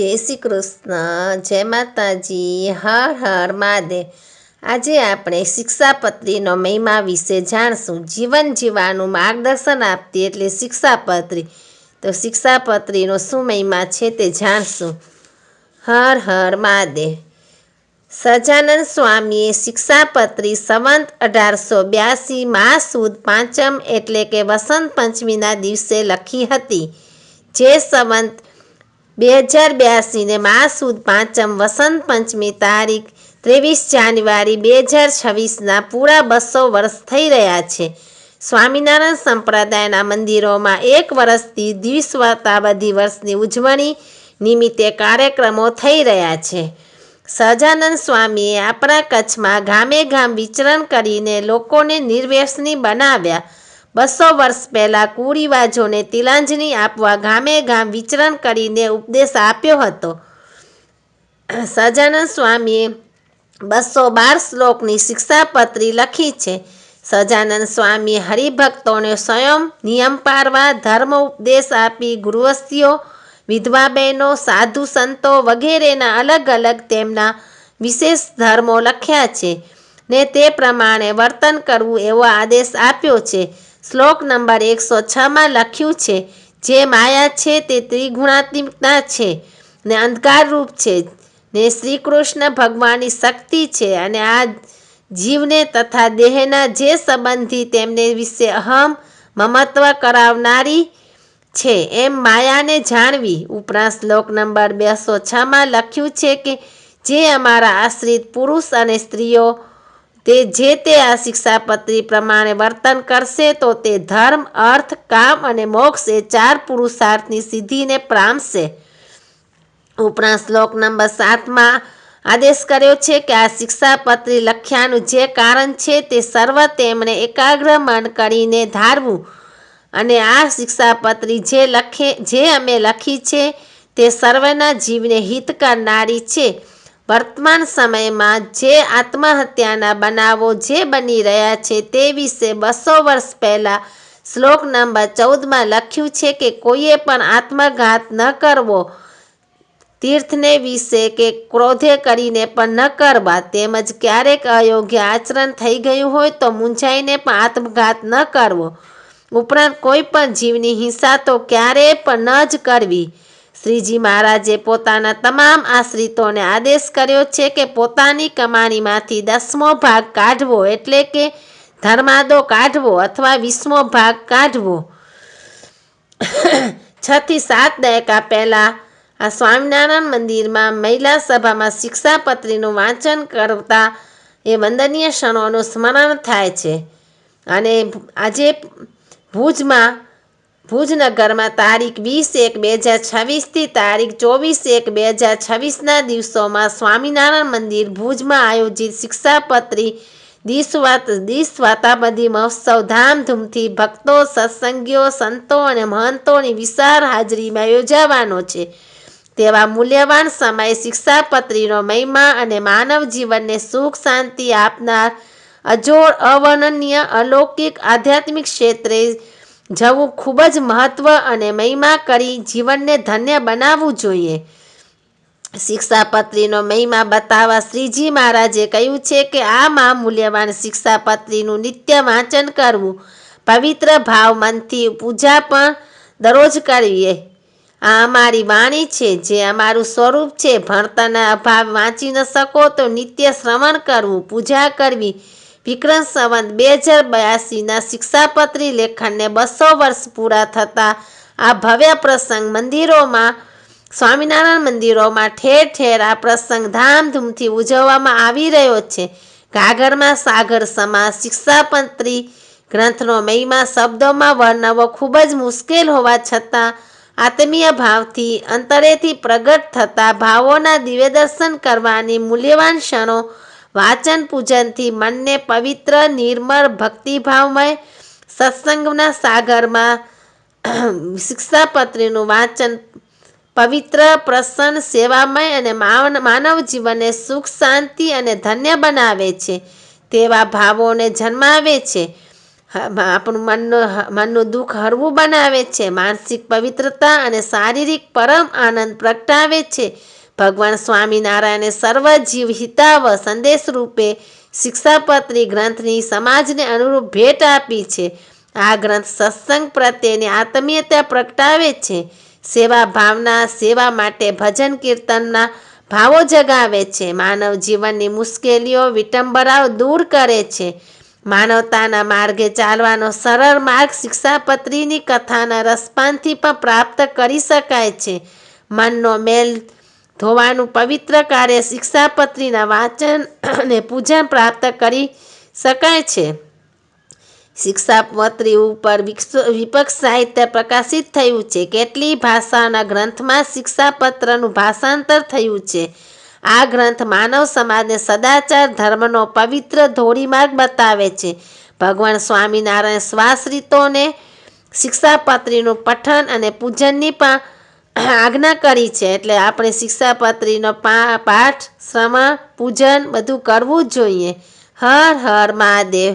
જય શ્રી કૃષ્ણ, જય માતાજી, હર હર મહાદેવ. આજે આપણે શિક્ષાપત્રીનો મહિમા વિશે જાણશું. જીવન જીવવાનું માર્ગદર્શન આપતી એટલે શિક્ષાપત્રી. તો શિક્ષાપત્રીનો શું મહિમા છે તે જાણશું. હર હર મહાદેવ. સજાનંદ સ્વામીએ શિક્ષાપત્રી સંવંત અઢારસો બ્યાસી મા સુદ પાંચમ એટલે કે વસંત પંચમીના દિવસે લખી હતી. જે સંવંત બે હજાર બ્યાસીને મા સુદ પાંચમ વસંત પંચમી તારીખ ત્રેવીસ જાન્યુઆરી બે હજાર છવ્વીસના પૂરા બસો વર્ષ થઈ રહ્યા છે. સ્વામિનારાયણ સંપ્રદાયના મંદિરોમાં એક વર્ષથી દ્વિસ્વતાબધી વર્ષની ઉજવણી નિમિત્તે કાર્યક્રમો થઈ રહ્યા છે. સહજાનંદ સ્વામીએ આપણા કચ્છમાં ગામે ગામ વિચરણ કરીને લોકોને નિર્વ્યસની બનાવ્યા. બસો વર્ષ પહેલાં કુરિવાજોને તિલાંજલિ આપવા ગામે ગામ વિચરણ કરીને ઉપદેશ આપ્યો હતો. સજાનંદ સ્વામીએ બસો બાર શ્લોકની શિક્ષાપત્રી લખી છે. સજાનંદ સ્વામી હરિભક્તોને સ્વયં નિયમ પાળવા ધર્મ ઉપદેશ આપી ગૃહસ્થીઓ વિધવા બહેનો સાધુ સંતો વગેરેના અલગ અલગ તેમના વિશેષ ધર્મો લખ્યા છે ને તે પ્રમાણે વર્તન કરવું એવો આદેશ આપ્યો છે. શ્લોક નંબર એકસો છમાં લખ્યું છે, જે માયા છે તે ત્રિગુણાત્મિકતા છે ને અંધકારરૂપ છે, ને શ્રી કૃષ્ણ ભગવાનની શક્તિ છે અને આ જીવને તથા દેહના જે સંબંધી તેમને વિશે અહમ મમત્વ કરાવનારી છે, એમ માયાને જાણવી. ઉપરાંત શ્લોક નંબર બેસો છમાં લખ્યું છે કે, જે અમારા આશ્રિત પુરુષ અને સ્ત્રીઓ તે જે તે આ શિક્ષાપત્રી પ્રમાણે વર્તન કરશે, તો તે ધર્મ, અર્થ, કામ અને મોક્ષ એ ચાર પુરુષાર્થની સિદ્ધિને પ્રામશે ઉપરાંત શ્લોક નંબર સાતમાં આદેશ કર્યો છે કે આ શિક્ષાપત્રી લખ્યાનું જે કારણ છે તે સર્વ તેમણે એકાગ્ર મન કરીને ધારવું. અને આ શિક્ષાપત્રી જે લખે, જે અમે લખી છે તે સર્વના જીવને હિત કરનારી છે. વર્તમાન સમયમાં જે આત્મહત્યાના બનાવો જે બની રહ્યા છે તે વિશે બસો વર્ષ પહેલાં શ્લોક નંબર ચૌદમાં લખ્યું છે કે કોઈએ પણ આત્મઘાત ન કરવો તીર્થને વિશે કે ક્રોધે કરીને પણ ન કરવા તેમજ ક્યારેક અયોગ્ય આચરણ થઈ ગયું હોય તો મૂંઝાઈને પણ આત્મઘાત ન કરવો. ઉપરાંત કોઈ પણ જીવની હિંસા તો ક્યારેય પણ ન જ કરવી. શ્રીજી મહારાજે પોતાના તમામ આશ્રિતોને આદેશ કર્યો છે કે પોતાની કમાણીમાંથી દસમો ભાગ કાઢવો એટલે કે ધર્માદો કાઢવો અથવા વીસમો ભાગ કાઢવો. છ થી સાત દાયકા પહેલાં આ સ્વામિનારાયણ મંદિરમાં મહિલા સભામાં શિક્ષાપત્રીનું વાંચન કરતા એ વંદનીય ક્ષણોનું સ્મરણ થાય છે. અને આજે ભુજમાં ભુજનગરમાં તારીખ વીસ એક બે હજાર છવ્વીસથી તારીખ ચોવીસ એક બે હજાર છવ્વીસના દિવસોમાં સ્વામિનારાયણ મંદિર ભુજમાં આયોજિત શિક્ષાપત્રી દિસ્વાત દિસ્વાતાબદી મહોત્સવ ધામધૂમથી ભક્તો, સત્સંગીઓ, સંતો અને મહંતોની વિશાળ હાજરીમાં યોજાવાનો છે. તેવા મૂલ્યવાન સમય શિક્ષાપત્રીનો મહિમા અને માનવ જીવનને સુખ, શાંતિ આપનાર અજોડ અવર્ણનીય અલૌકિક આધ્યાત્મિક ક્ષેત્રે જવું ખૂબ જ મહત્વ અને મહિમા કરી જીવનને ધન્ય બનાવવું જોઈએ. શિક્ષાપત્રીનો મહિમા બતાવવા શ્રીજી મહારાજે કહ્યું છે કે આ મા મૂલ્યવાન શિક્ષાપત્રીનું નિત્ય વાંચન કરવું, પવિત્ર ભાવ મનથી પૂજા પણ દરરોજ કરવી આ અમારી વાણી છે, જે અમારું સ્વરૂપ છે. ભણતરના અભાવ વાંચી ન શકો તો નિત્ય શ્રવણ કરવું, પૂજા કરવી વિક્રમ સંવંત બે હજાર બ્યાસીના શિક્ષાપત્રી લેખનને બસો વર્ષ પૂરા થતાં આ ભવ્ય પ્રસંગ મંદિરોમાં, સ્વામિનારાયણ મંદિરોમાં ઠેર ઠેર આ પ્રસંગ ધામધૂમથી ઉજવવામાં આવી રહ્યો છે. ઘાઘરમાં સાગર સમા શિક્ષાપત્રી ગ્રંથનો મહિમા, શબ્દોમાં વર્ણવો ખૂબ જ મુશ્કેલ હોવા છતાં આત્મીય ભાવથી, અંતરેથી પ્રગટ થતા ભાવોના દિવ્યદર્શન કરવાની મૂલ્યવાન ક્ષણો વાચન પૂજનથી મનને પવિત્ર, નિર્મળ, ભક્તિભાવમય સત્સંગના સાગરમાં શિક્ષાપત્રીનું વાંચન પવિત્ર, પ્રસન્ન, સેવામય અને માનવ જીવનને સુખ, શાંતિ અને ધન્ય બનાવે છે. તેવા ભાવોને જન્માવે છે. આપણું મનનું મનનું દુઃખ હળવું બનાવે છે. માનસિક પવિત્રતા અને શારીરિક પરમ આનંદ પ્રગટાવે છે. ભગવાન સ્વામિનારાયણે સર્વજીવ હિતાવ સંદેશ રૂપે શિક્ષાપત્રી ગ્રંથની સમાજને અનુરૂપ ભેટ આપી છે. આ ગ્રંથ સત્સંગ પ્રત્યેની આત્મીયતા પ્રગટાવે છે. સેવા ભાવના, સેવા માટે ભજન કીર્તનના ભાવો જગાવે છે. માનવ જીવનની મુશ્કેલીઓ વિટંબરાઓ દૂર કરે છે. માનવતાના માર્ગે ચાલવાનો સરળ માર્ગ શિક્ષાપત્રીની કથાના રસપાનથી પણ પ્રાપ્ત કરી શકાય છે. મનનો મેલ ધોવાનું પવિત્ર કાર્ય શિક્ષાપત્રીના વાંચન અને પૂજન પ્રાપ્ત કરી શકાય છે. શિક્ષાપત્રી ઉપર વિપક્ષ સાહિત્ય પ્રકાશિત થયું છે. કેટલી ભાષાના ગ્રંથમાં શિક્ષાપત્રનું ભાષાંતર થયું છે? આ ગ્રંથ માનવ સમાજને સદાચાર ધર્મનો પવિત્ર ધોરીમાર્ગ બતાવે છે. ભગવાન સ્વામિનારાયણ શ્વાસ રીતોને શિક્ષાપત્રીનું પઠન અને પૂજનની પણ આજ્ઞા કરી છે એટલે આપણે શિક્ષાપત્રીનો પાઠ, શ્રવણ, પૂજન બધું કરવું જ જોઈએ. હર હર મહાદેવ.